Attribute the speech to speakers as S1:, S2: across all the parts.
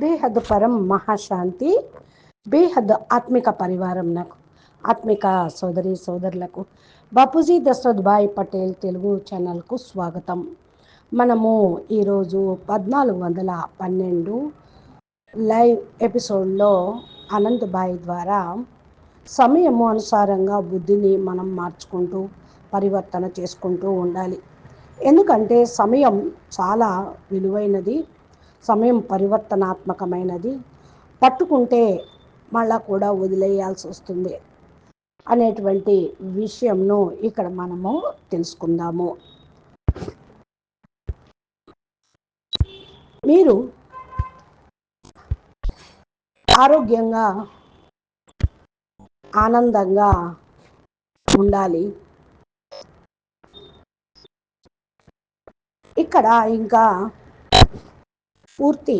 S1: బేహద్ పరం మహాశాంతి బేహద్ ఆత్మిక పరివారం నాకు ఆత్మిక సోదరి సోదరులకు. బాపూజీ దశరథ్ భాయ్ పటేల్ తెలుగు ఛానల్కు స్వాగతం. మనము ఈరోజు పద్నాలుగు వందల పన్నెండు లైవ్ ఎపిసోడ్లో అనంతబాయ్ ద్వారా సమయము అనుసారంగా బుద్ధిని మనం మార్చుకుంటూ పరివర్తన చేసుకుంటూ ఉండాలి. ఎందుకంటే సమయం చాలా విలువైనది. సమయం పరివర్తనాత్మకమైనది. పట్టుకుంటే మళ్ళా కూడా వదిలేయాల్సి వస్తుంది అనేటువంటి విషయంను ఇక్కడ మనము తెలుసుకుందాము. మీరు ఆరోగ్యంగా ఆనందంగా ఉండాలి. ఇక్కడ ఇంకా స్ఫూర్తి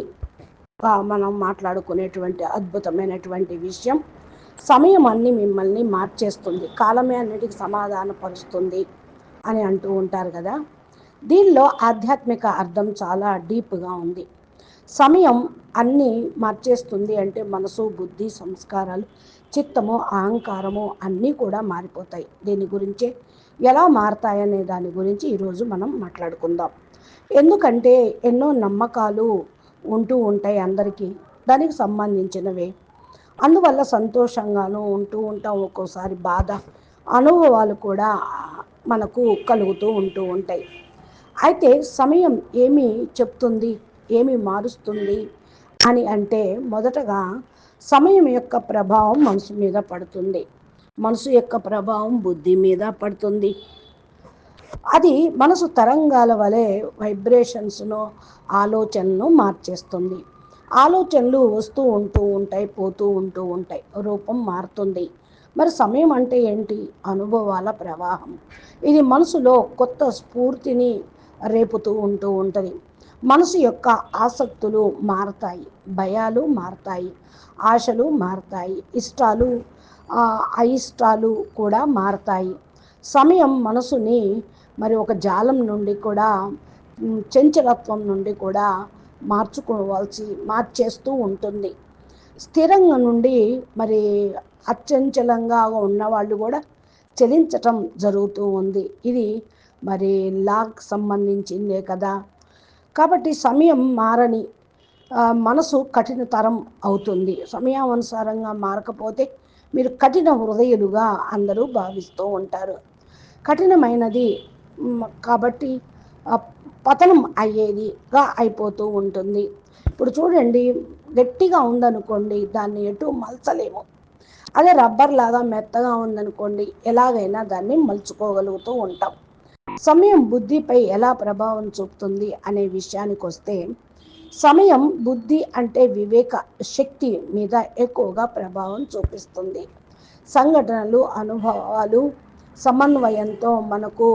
S1: మనం మాట్లాడుకునేటువంటి అద్భుతమైనటువంటి విషయం. సమయం అన్ని మిమ్మల్ని మార్చేస్తుంది. కాలమే అన్నిటికి సమాధాన పరుస్తుంది అని అంటూ ఉంటారు కదా. దీనిలో ఆధ్యాత్మిక అర్థం చాలా డీప్గా ఉంది. సమయం అన్నీ మార్చేస్తుంది అంటే మనసు బుద్ధి సంస్కారాలు చిత్తము అహంకారము అన్నీ కూడా మారిపోతాయి. దీని గురించే ఎలా మారతాయనే దాని గురించి ఈరోజు మనం మాట్లాడుకుందాం. ఎందుకంటే ఎన్నో నమ్మకాలు ఉంటూ ఉంటాయి అందరికీ దానికి సంబంధించినవే. అందువల్ల సంతోషంగాను ఉంటూ ఉంటాం ఒక్కోసారి బాధ అనుభవాలు కూడా మనకు కలుగుతూ ఉంటూ ఉంటాయి. అయితే సమయం ఏమి చెప్తుంది ఏమి మారుస్తుంది అని అంటే మొదటగా సమయం యొక్క ప్రభావం మనసు మీద పడుతుంది. మనసు యొక్క ప్రభావం బుద్ధి మీద పడుతుంది. అది మనసు తరంగాల వలె వైబ్రేషన్స్ను ఆలోచనను మార్చేస్తుంది. ఆలోచనలు వస్తూ ఉంటూ ఉంటాయి పోతూ ఉంటూ ఉంటాయి. రూపం మారుతుంది. మరి సమయం అంటే ఏంటి? అనుభవాల ప్రవాహం. ఇది మనసులో కొత్త స్ఫూర్తిని రేపుతూ ఉంటూ ఉంటుంది. మనసు యొక్క ఆసక్తులు మారతాయి భయాలు మారతాయి ఆశలు మారతాయి ఇష్టాలు అయిష్టాలు కూడా మారతాయి. సమయం మనసుని మరి ఒక జాలం నుండి కూడా చంచలత్వం నుండి కూడా మార్చుకోవాల్సి మార్చేస్తూ ఉంటుంది. స్థిరంగా నుండి మరి అత్యంచలంగా ఉన్నవాళ్ళు కూడా చెలించటం జరుగుతూ ఉంది. ఇది మరి లాగ్ సంబంధించిందే కదా. కాబట్టి సమయం మారని మనసు కఠినతరం అవుతుంది. సమయానుసారంగా మారకపోతే మీరు కఠిన హృదయులుగా అందరూ భావిస్తూ ఉంటారు. కఠినమైనది కాబట్టి పతనం అయ్యేదిగా అయిపోతూ ఉంటుంది. ఇప్పుడు చూడండి గట్టిగా ఉందనుకోండి దాన్ని ఎటు మలచలేము. అదే రబ్బర్ లాగా మెత్తగా ఉందనుకోండి ఎలాగైనా దాన్ని మలుచుకోగలుగుతూ ఉంటాం. సమయం బుద్ధిపై ఎలా ప్రభావం చూపుతుంది అనే విషయానికి వస్తే సమయం బుద్ధి అంటే వివేక శక్తి మీద ఎక్కువగా ప్రభావం చూపిస్తుంది. సంఘటనలు అనుభవాలు సమన్వయంతో మనకు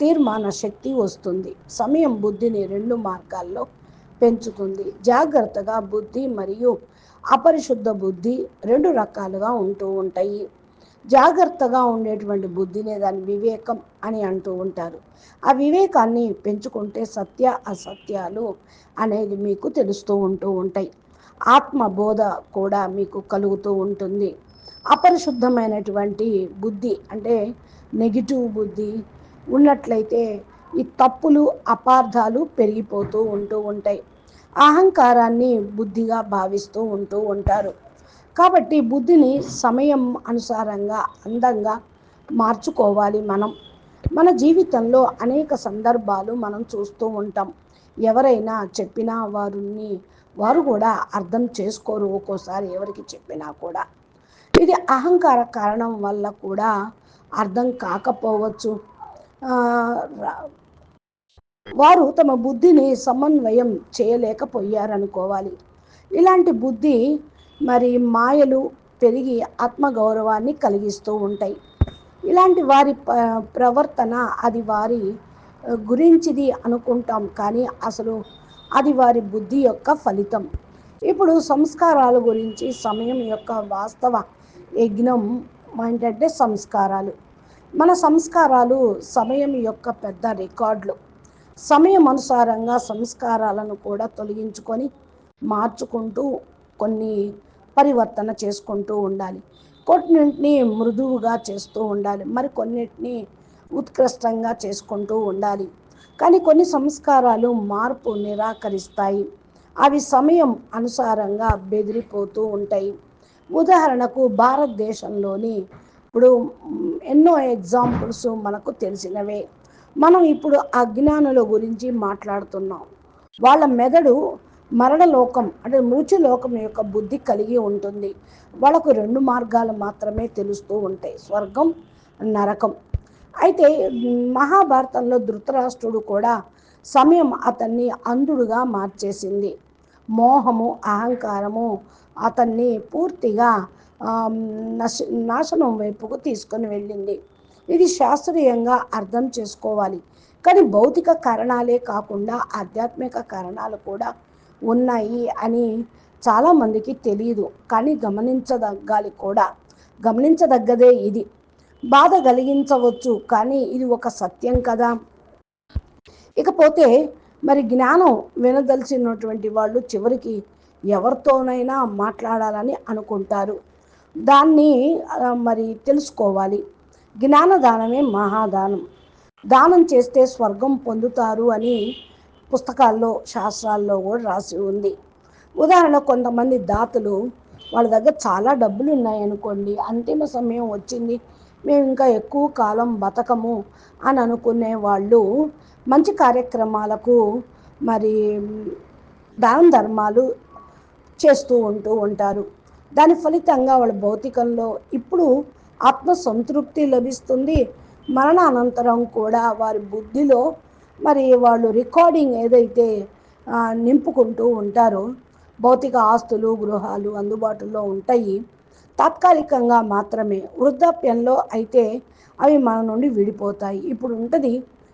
S1: తీర్మాన శక్తి వస్తుంది. సమయం బుద్ధిని రెండు మార్గాల్లో పెంచుతుంది. జాగ్రత్తగా బుద్ధి మరియు అపరిశుద్ధ బుద్ధి రెండు రకాలుగా ఉంటూ ఉంటాయి. జాగ్రత్తగా ఉండేటువంటి బుద్ధినే దాని వివేకం అని అంటూ ఉంటారు. ఆ వివేకాన్ని పెంచుకుంటే సత్య అసత్యాలు అనేది మీకు తెలుస్తూ ఉంటూ ఉంటాయి. ఆత్మబోధ కూడా మీకు కలుగుతూ ఉంటుంది. అపరిశుద్ధమైనటువంటి బుద్ధి అంటే నెగిటివ్ బుద్ధి ఉన్నట్లయితే ఈ తప్పులు అపార్థాలు పెరిగిపోతూ ఉంటూ ఉంటాయి. అహంకారాన్ని బుద్ధిగా భావిస్తూ ఉంటూ ఉంటారు. కాబట్టి బుద్ధిని సమయం అనుసారంగా అందంగా మార్చుకోవాలి మనం. మన జీవితంలో అనేక సందర్భాలు మనం చూస్తూ ఉంటాం. ఎవరైనా చెప్పినా వారిని వారు కూడా అర్థం చేసుకోరు ఒక్కోసారి ఎవరికి చెప్పినా కూడా. ఇది అహంకార కారణం వల్ల కూడా అర్థం కాకపోవచ్చు. వారు తమ బుద్ధిని సమన్వయం చేయలేకపోయారనుకోవాలి. ఇలాంటి బుద్ధి మరి మాయలు పెరిగి ఆత్మగౌరవాన్ని కలిగిస్తూ ఉంటాయి. ఇలాంటి వారి ప్రవర్తన అది వారి గురించిది అనుకుంటాం కానీ అసలు అది వారి బుద్ధి యొక్క ఫలితం. ఇప్పుడు సంస్కారాల గురించి సమయం యొక్క వాస్తవ యజ్ఞం ఏంటంటే సంస్కారాలు. మన సంస్కారాలు సమయం యొక్క పెద్ద రికార్డులు. సమయం అనుసారంగా సంస్కారాలను కూడా తొలగించుకొని మార్చుకుంటూ కొన్ని పరివర్తన చేసుకుంటూ ఉండాలి. కొన్నింటిని మృదువుగా చేస్తూ ఉండాలి. మరి కొన్నిటిని ఉత్కృష్టంగా చేసుకుంటూ ఉండాలి. కానీ కొన్ని సంస్కారాలు మార్పు నిరాకరిస్తాయి. అవి సమయం అనుసారంగా బెదిరిపోతూ ఉంటాయి. ఉదాహరణకు భారతదేశంలోని ఇప్పుడు ఎన్నో ఎగ్జాంపుల్స్ మనకు తెలిసినవే. మనం ఇప్పుడు అజ్ఞానుల గురించి మాట్లాడుతున్నాం. వాళ్ళ మెదడు మరణలోకం అంటే మృత్యులోకం యొక్క బుద్ధి కలిగి ఉంటుంది. వాళ్ళకు రెండు మార్గాలు మాత్రమే తెలుస్తూ ఉంటాయి. స్వర్గం నరకం. అయితే మహాభారతంలో ధృతరాష్ట్రుడు కూడా సమయం అతన్ని అంధుడుగా మార్చేసింది. మోహము అహంకారము అతన్ని పూర్తిగా నశ నాశనం వైపుకు తీసుకొని వెళ్ళింది. ఇది శాస్త్రీయంగా అర్థం చేసుకోవాలి. కానీ భౌతిక కారణాలే కాకుండా ఆధ్యాత్మిక కారణాలు కూడా ఉన్నాయి అని చాలామందికి తెలియదు కానీ గమనించదగ్గాలి కూడా. గమనించదగ్గదే ఇది. బాధ కలిగించవచ్చు కానీ ఇది ఒక సత్యం కదా. ఇకపోతే మరి జ్ఞానం వినదలిచినటువంటి వాళ్ళు చివరికి ఎవరితోనైనా మాట్లాడాలని అనుకుంటారు. దాన్ని మరి తెలుసుకోవాలి. జ్ఞానదానమే మహాదానం. దానం చేస్తే స్వర్గం పొందుతారు అని పుస్తకాల్లో శాస్త్రాల్లో కూడా రాసి ఉంది. ఉదాహరణ కొంతమంది దాతలు వాళ్ళ దగ్గర చాలా డబ్బులు ఉన్నాయనుకోండి అంతిమ సమయం వచ్చింది మేము ఇంకా ఎక్కువ కాలం బతకము అని అనుకునే వాళ్ళు మంచి కార్యక్రమాలకు మరి దాన ధర్మాలు చేస్తూ ఉంటూ ఉంటారు. దాని ఫలితంగా వాళ్ళ భౌతికంలో ఇప్పుడు ఆత్మ సంతృప్తి లభిస్తుంది. మరణానంతరం కూడా వారి బుద్ధిలో మరి వాళ్ళు రికార్డింగ్ ఏదైతే నింపుకుంటూ ఉంటారో భౌతిక ఆస్తులు గృహాలు అందుబాటులో ఉంటాయి. తాత్కాలికంగా మాత్రమే వృద్ధాప్యంలో అయితే అవి మన నుండి విడిపోతాయి. ఇప్పుడు ఉంటుంది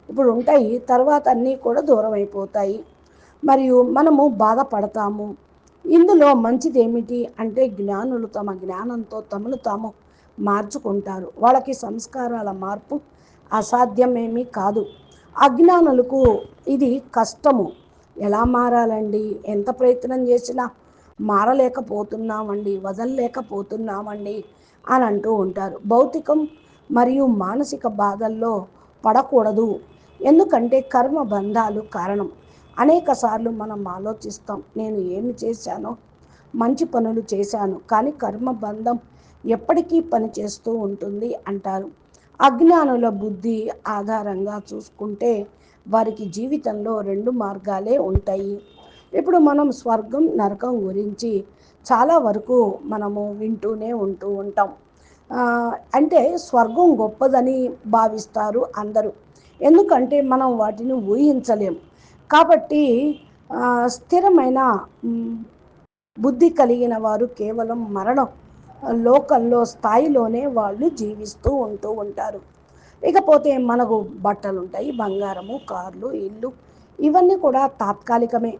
S1: ఇప్పుడు ఉంటాయి తర్వాత అన్నీ కూడా దూరం అయిపోతాయి మరియు మనము బాధపడతాము. ఇందులో మంచిది ఏమిటి అంటే జ్ఞానులు తమ జ్ఞానంతో తమను తాము మార్చుకుంటారు. వాళ్ళకి సంస్కారాల మార్పు అసాధ్యమేమీ కాదు. అజ్ఞానులకు ఇది కష్టము. ఎలా మారాలండి? ఎంత ప్రయత్నం చేసినా మారలేకపోతున్నామండి వదలలేకపోతున్నామండి అని అంటూ ఉంటారు. భౌతికం మరియు మానసిక బాధల్లో పడకూడదు. ఎందుకంటే కర్మ బంధాలు కారణం. అనేక సార్లు మనం ఆలోచిస్తాం నేను ఏమి చేశానో మంచి పనులు చేశాను కానీ కర్మ బంధం ఎప్పటికీ పనిచేస్తూ ఉంటుంది అంటారు. అజ్ఞానుల బుద్ధి ఆధారంగా చూసుకుంటే వారికి జీవితంలో రెండు మార్గాలే ఉంటాయి. ఇప్పుడు మనం స్వర్గం నరకం గురించి చాలా వరకు మనము వింటూనే ఉంటూ ఉంటాం. అంటే స్వర్గం గొప్పదని భావిస్తారు అందరూ. ఎందుకంటే మనం వాటిని ఊహించలేం. కాబట్టి స్థిరమైన బుద్ధి కలిగిన వారు కేవలం మరణం లోకల్లో స్థాయిలోనే వాళ్ళు జీవిస్తూ ఉంటూ ఉంటారు. ఇకపోతే మనకు బట్టలు ఉంటాయి బంగారము కార్లు ఇల్లు ఇవన్నీ కూడా తాత్కాలికమే.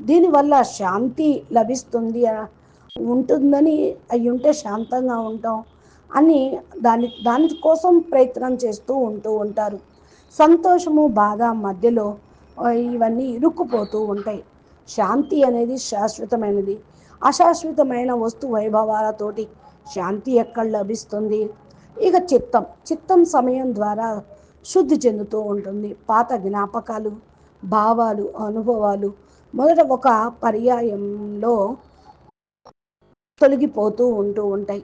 S1: దీనివల్ల శాంతి లభిస్తుంది ఉంటుందని అయి ఉంటే శాంతంగా ఉంటాం అని దాని దానికోసం ప్రయత్నం చేస్తూ ఉంటూ ఉంటారు. సంతోషము బాధ మధ్యలో ఇవన్నీ ఇరుక్కుపోతూ ఉంటాయి. శాంతి అనేది శాశ్వతమైనది. అశాశ్వతమైన వస్తు వైభవాలతోటి శాంతి ఎక్కడ లభిస్తుంది? ఇక చిత్తం. చిత్తం సమయం ద్వారా శుద్ధి చెందుతూ ఉంటుంది. పాత జ్ఞాపకాలు భావాలు అనుభవాలు మొదట ఒక పర్యాయంలో తొలగిపోతూ ఉంటూ ఉంటాయి.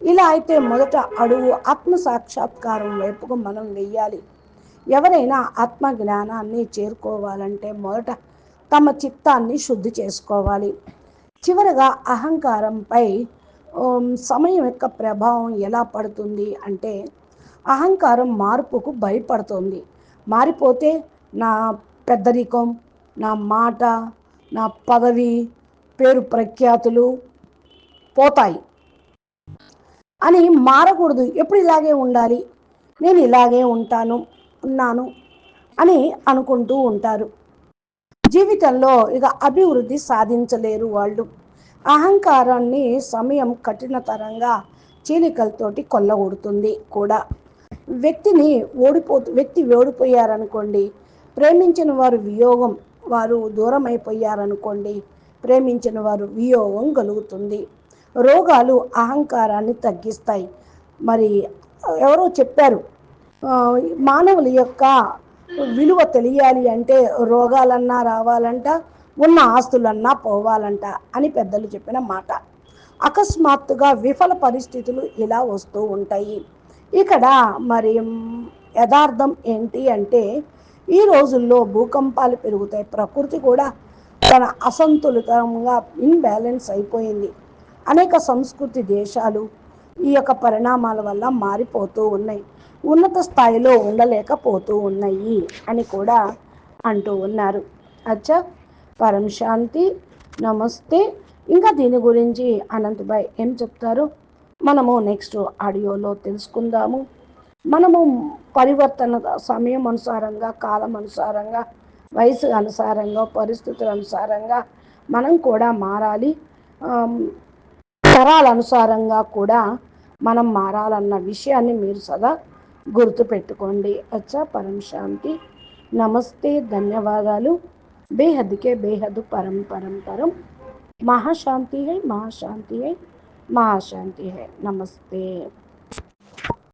S1: ఇలా అయితే మొదట అడుగు ఆత్మ సాక్షాత్కారం వైపుకు మనం వెయ్యాలి. ఎవరైనా ఆత్మ జ్ఞానాన్ని చేరుకోవాలంటే మొదట తమ చిత్తాన్ని శుద్ధి చేసుకోవాలి. చివరగా అహంకారంపై సమయం యొక్క ప్రభావం ఎలా పడుతుంది అంటే అహంకారం మార్పుకు భయపడుతుంది. మారిపోతే నా పెద్దరికం నా మాట నా పదవి పేరు ప్రఖ్యాతులు పోతాయి. అని మారకూడదు. ఎప్పుడు ఇలాగే ఉండాలి? నేను ఇలాగే ఉంటాను. ఉన్నాను అని అనుకుంటూ ఉంటారు. జీవితంలో ఇక అభివృద్ధి సాధించలేరు వాళ్ళు. అహంకారాన్ని సమయం కఠినతరంగా చీలికలతోటి కొల్లగొడుతుంది కూడా. వ్యక్తిని ఓడిపో వ్యక్తి ఓడిపోయారనుకోండి ప్రేమించిన వారు వియోగం వారు దూరం అయిపోయారనుకోండి ప్రేమించిన వారు వియోగం కలుగుతుంది. రోగాలు అహంకారాన్ని తగ్గిస్తాయి. మరి ఎవరో చెప్పారు మానవుల యొక్క విలువ తెలియాలి అంటే రోగాలన్నా రావాలంట ఉన్న ఆస్తులన్నా పోవాలంట అని పెద్దలు చెప్పిన మాట. అకస్మాత్తుగా విఫల పరిస్థితులు ఇలా వస్తూ ఉంటాయి. ఇక్కడ మరి యథార్థం ఏంటి అంటే ఈ రోజుల్లో భూకంపాలు పెరుగుతాయి. ప్రకృతి కూడా తన అసంతులితంగా ఇన్బ్యాలెన్స్ అయిపోయింది. అనేక సంస్కృతి దేశాలు ఈ యొక్క పరిణామాల వల్ల మారిపోతూ ఉన్నాయి. ఉన్నత స్థాయిలో ఉండలేకపోతూ ఉన్నాయి అని కూడా అంటూ ఉన్నారు. అచ్చా పరం శాంతి నమస్తే. ఇంకా దీని గురించి అనంతభాయ్ ఏం చెప్తారు? మనము నెక్స్ట్ ఆడియోలో తెలుసుకుందాము. మనము పరివర్తన సమయం అనుసారంగా కాలం అనుసారంగా వయసు అనుసారంగా పరిస్థితుల అనుసారంగా మనం కూడా మారాలి. తరాల అనుసారంగా కూడా మనం మారాలన్న విషయాన్ని మీరు సదా గుర్తుపెట్టుకోండి. అచ్చా పరం శాంతి. నమస్తే ధన్యవాదాలు. బేహద్కే బేహద్ పరం పరం పరం. మహాశాంతి హై మహాశాంతి హై మహాశాంతి హై నమస్తే.